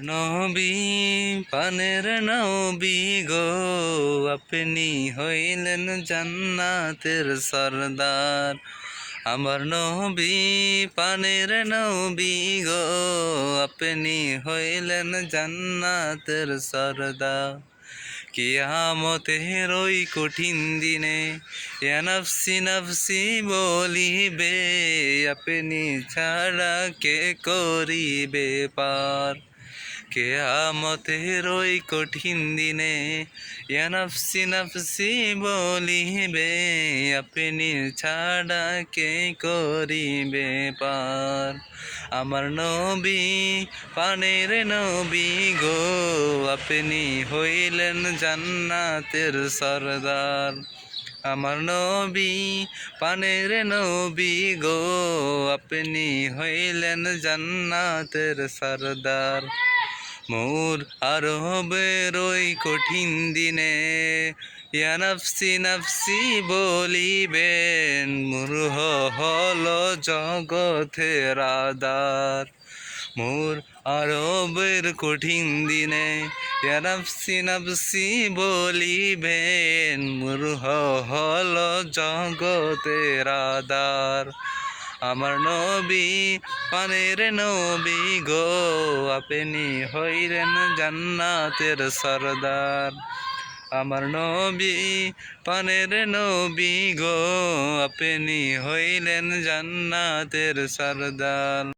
নবী, পানের নবী গো, আপনি হইলেন জান্নাতের সরদার। আমার নবী, পানের নবী গো, আপনি হইলেন জান্নাতের সরদার। কিয়ামতের ওই কঠিন দিনে নফসি নফসি বলিবে, আপনি ছাড়া কে করিবে পার? কেয়ামতের ওই কঠিন দিনে? ইয়া নফসি নফসি বলিবে, আপনি ছাড়া কে করিবে পার? আমার নবী, পানের নবী গো, আপনি হইলেন জান্নাতের সরদার। আমার নবী, পানের নবী গো, আপনি হইলেন জান্নাতের সরদার। মোর আরবের ওই কঠিন দিনে। ইয়া নফসি নফসি বলিবেন মুরহ হল জগতের আদার মোর আরবের কঠিন দিনে নফসি নফসি বলিবেন মুরহ হল জগতের আদার আমার নবী, পানের নবী গো। আপনি হইলেন জান্নাতের সরদার। আমার নবী, পানের নবী গো। আপনি হইলেন জান্নাতের সরদার।